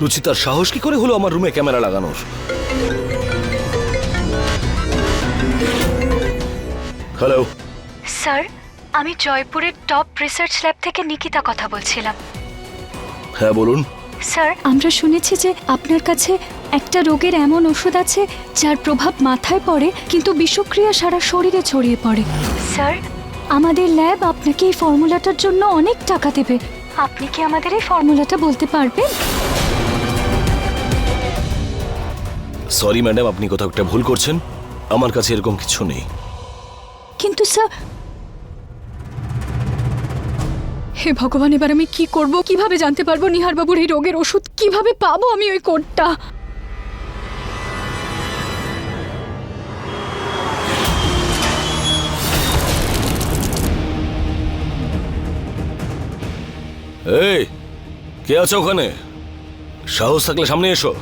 রুচিতার সাহস কি করে হলো আমার রুমে ক্যামেরা লাগানোর? হ্যালো স্যার আমি জয়পুরের টপ রিসার্চ ল্যাব থেকে নিকিতা কথা বলছিলাম। হ্যাঁ বলুন। স্যার আমরা শুনেছি যে আপনার কাছে একটা রোগের এমন ওষুধ আছে যার প্রভাব মাথায় পড়ে কিন্তু বিষক্রিয়া সারা শরীরে ছড়িয়ে পড়ে। স্যার। আমাদের ল্যাব আপনাকে এই ফর্মুলাটার জন্য অনেক টাকা দেবে। আপনি কি আমাদের এই ফর্মুলাটা বলতে পারবেন? সরি ম্যাডাম আপনি কোথাও একটা ভুল করছেন। আমার কাছে এরকম কিছু নেই। কিন্তু স্যার হে ভগবান এবার আমি কি করব? কীভাবে জানতে পারব নিহার বাবুর এই রোগের ওষুধ? কীভাবে পাবো আমি ওই কোডটা? এই কে আছে ওখানে? সাহস থাকলে সামনে এসো।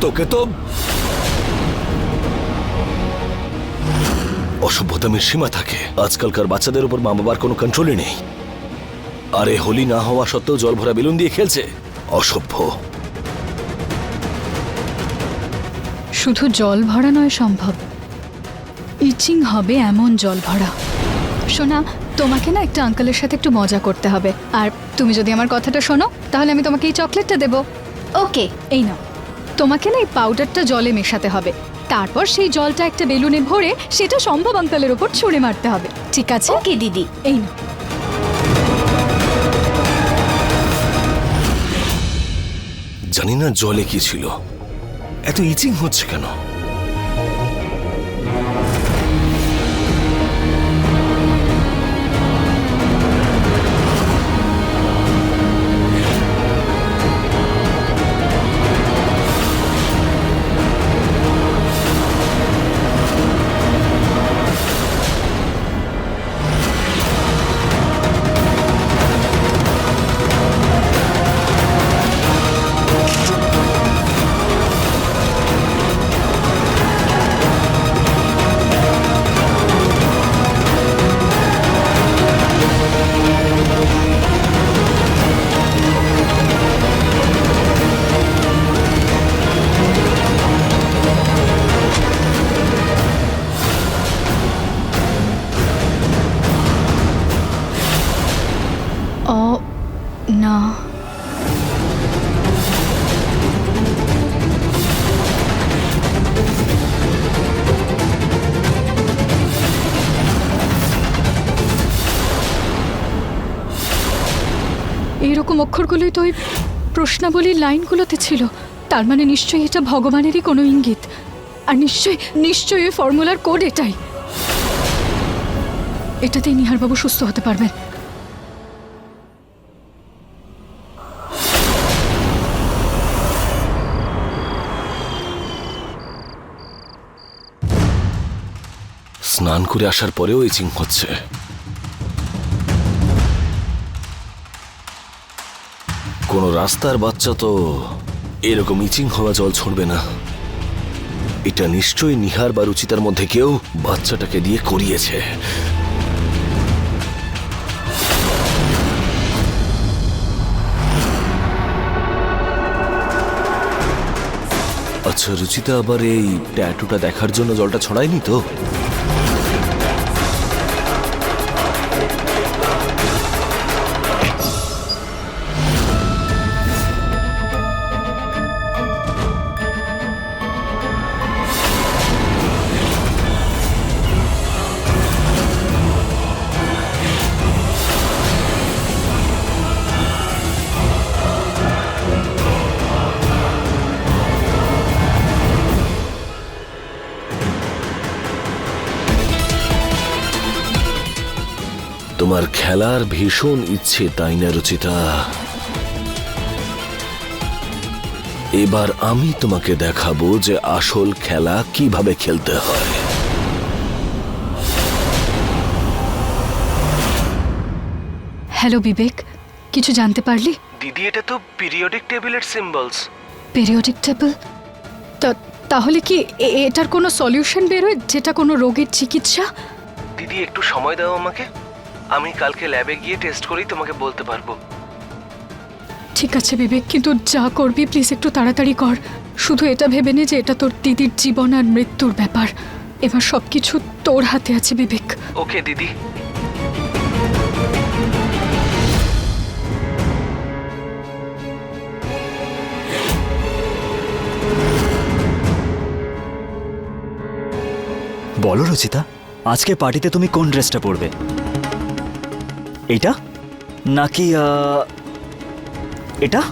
তোকে তো অসভ্যতামের সীমা থাকে। আজকালকার বাচ্চাদের উপর মা বাবার কোনো কন্ট্রোলই নেই। আরে হোলি না হওয়া সত্ত্বেও জল ভরা বেলুন দিয়ে খেলছে। অসভ্য। শুধু জল ভরা নয় সম্ভব। ইচিং হবে এমন জল ভরা। শোনা তোমাকে না একটা আঙ্কেলের সাথে একটু মজা করতে হবে। আর তুমি যদি আমার কথাটা শোনো তাহলে আমি তোমাকে এই চকলেটটা দেব। ওকে এই নাও। তোমাকে না এই পাউডারটা জলে মেশাতে হবে। তারপর সেই জলটা একটা বেলুনে ভরে সেটা সম্ভব অঙ্কালের ওপর ছুঁড়ে মারতে হবে। ঠিক আছে? ওকে দিদি। এই না জানি না জলে কি ছিল। এত ইচিং হচ্ছে কেন? না। এইরকম অক্ষরগুলোই তো ওই প্রশ্নাবলীর লাইনগুলোতে ছিল। তার মানে নিশ্চয়ই এটা ভগবানেরই কোনো ইঙ্গিত। আর নিশ্চয়ই নিশ্চয়ই ফর্মুলার কোড এটাই। এটাতেই নিহারবাবু সুস্থ হতে পারবেন। স্নান করে আসার পরেও ইচিং হচ্ছে। কোন রাস্তার বাচ্চা তো এরকম ইচিং হওয়া জল ছড়বে না। এটা নিশ্চয়ই নিহার বা রুচিতার মধ্যে কেউ বাচ্চাটাকে দিয়ে করিয়েছে। আচ্ছা রুচিতা আবার এই ট্যাটুটা দেখার জন্য জলটা ছড়ায়নি তো? তোমার খেলার ভীষণ ইচ্ছে তাই না রচিতা? এবার আমি তোমাকে দেখাবো যে আসল খেলা কীভাবে খেলতে হয়। হ্যালো বিবেক কিছু জানতে পারলি? দিদি এটা তো পিরিয়ডিক টেবিলের সিম্বলস পিরিয়ডিক টেবল তা তাহলে কি এ- এটার কোনো সলিউশন বেরোয় যেটা কোনো রোগের চিকিৎসা? দিদি একটু সময় দাও আমাকে। আমি কালকে ল্যাবে গিয়ে টেস্ট করেই তোমাকে বলতে পারব। ঠিক আছে বিবেক কিন্তু যা করবি প্লিজ একটু তাড়াতাড়ি কর। শুধু এটা ভেবে নে যে এটা তোর দিদির জীবন আর মৃত্যুর ব্যাপার। এবার সব কিছু তোর হাতে আছে বিবেক। ওকে দিদি। বলো রচিতা আজকে পার্টিতে তুমি কোন ড্রেসটা পরবে? এটা? নাকি এটা?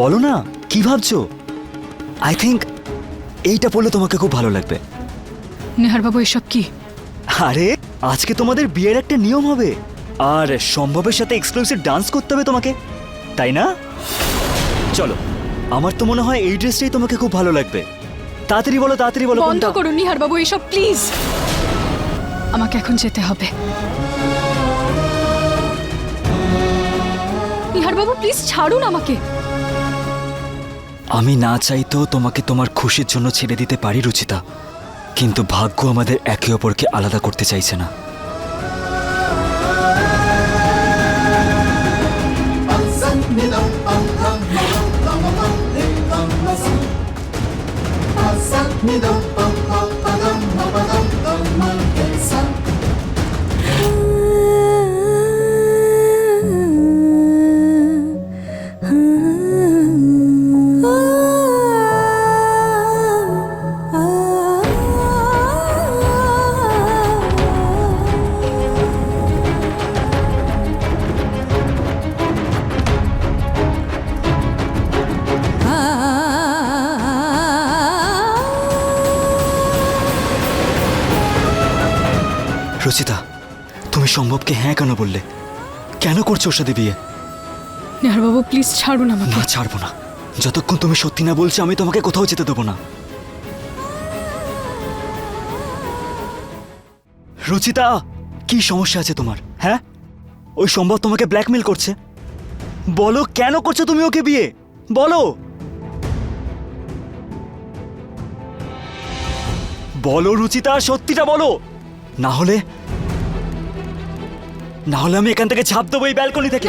বলো না কি ভাবছ? আই থিঙ্ক এইটা পড়লে তোমাকে খুব ভালো লাগবে। নেহারবাবু এসব কি? আরে আজকে তোমাদের বিয়ের একটা নিয়ম হবে। আর সম্ভবের সাথে এক্সক্লুসিভ ডান্স করতে হবে তোমাকে। তাই না? চলো আমার তো মনে হয় এই ড্রেসটাই তোমাকে খুব ভালো লাগবে। তাড়াতাড়ি বলো তাড়াতাড়ি বলো বন্ধ? করুন নিহারবাবু এসব প্লিজ আমাকে এখন যেতে হবে। প্লিজ ছাড়ুন আমাকে। আমি না চাইতেও তোমাকে তোমার খুশির জন্য ছেড়ে দিতে পারি, রুচিতা। কিন্তু ভাগ্য আমাদের একে অপরকে আলাদা করতে চাইছে না। রচিতা তুমি সম্ভবকে হ্যাঁ কেন বললে? কেন করছ ওর সাথে বিয়ে? নেহারবাবু প্লিজ ছাড়ুন আমাকে। না ছাড়বো না। যতক্ষণ তুমি সত্যি না বলছো আমি তোমাকে কোথাও যেতে দেবো না। রুচিতা কি সমস্যা আছে তোমার হ্যাঁ? ওই সম্ভব তোমাকে ব্ল্যাকমেল করছে। বলো কেন করছ তুমি ওকে বিয়ে? বলো। বলো রুচিতা সত্যিটা বলো। না হলে না হলে আমি এখান থেকে ছাপ দেবো এই ব্যালকনি থেকে।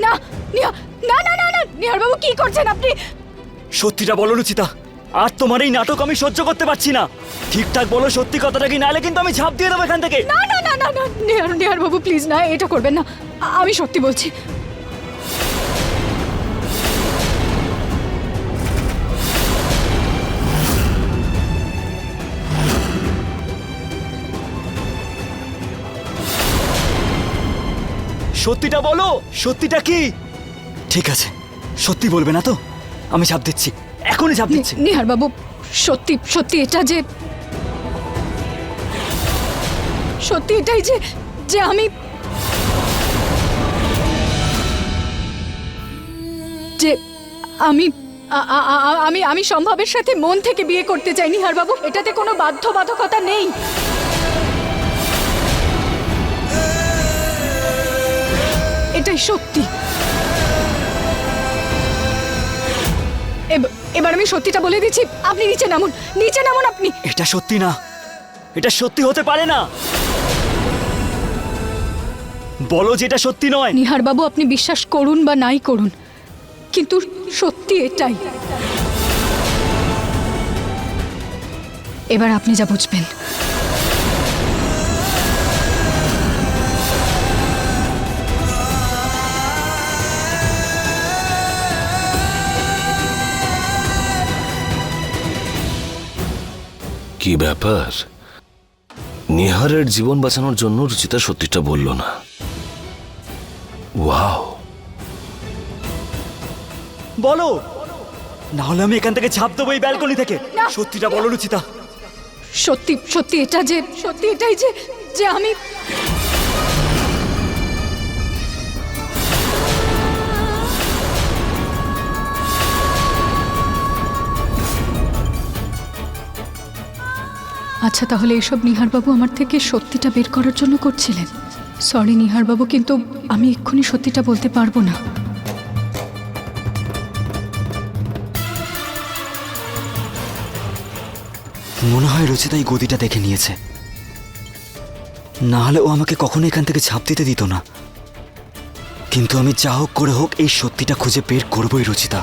না নিহা- না না না না নিহারবাবু কি করছেন আপনি? সত্যিটা বলো রুচিতা আর তোমার এই নাটক আমি সহ্য করতে পারছি না। ঠিকঠাক বলো সত্যি কথাটা কি নাহলে কিন্তু আমি ঝাঁপ দিয়ে দেবো এখান থেকে। না না না না না নিহার বাবু প্লিজ না এটা করবেন না। আমি সত্যি বলছি সত্যিটা বলো সত্যিটা কি? ঠিক আছে সত্যি বলবে না তো? আমি ঝাঁপ দিচ্ছি এখনই ঝাঁপ দিচ্ছি। নিহার বাবু সত্যি সত্যি এটা যে সত্যি এটাই যে যে আমি যে আমি আমি আমি সম্ভবের সাথে মন থেকে বিয়ে করতে চাই নিহার বাবু। এটাতে কোনো বাধ্যবাধকতা নেই। এটাই সত্যি। এবার আমি সত্যিটা বলে দিচ্ছি আপনি নিচে নামুন নিচে নামুন আপনি। এটা সত্যি না এটা সত্যি হতে পারে না। বলো যেটা সত্যি নয়। নিহার বাবু আপনি বিশ্বাস করুন বা নাই করুন কিন্তু সত্যি এটাই। এবার আপনি যা বুঝবেন। কি ব্যাপার? নিহারের জীবন বাঁচানোর জন্য রুচিতা সত্যিটা বলল না। ওয়াও। বলো! না হলে আমি এখান থেকে ছাপ দেবো এই ব্যালকনি থেকে। না। সত্যিটা বলো রুচিতা। সত্যি সত্যি এটা যে সত্যি এটাই যে যে আমি আচ্ছা তাহলে এসব নিহারবাবু আমার থেকে সত্যিটা বের করার জন্য করছিলেন। সরি নিহারবাবু, কিন্তু আমি এক্ষুনি সত্যিটা বলতে পারব না। মনে হয় রচিতা এই গদিটা দেখে নিয়েছে। না হলে ও আমাকে কখনো এখান থেকে ছাপ দিতে দিত না। কিন্তু আমি যা হোক করে হোক এই সত্যিটা খুঁজে বের করবই রচিতা।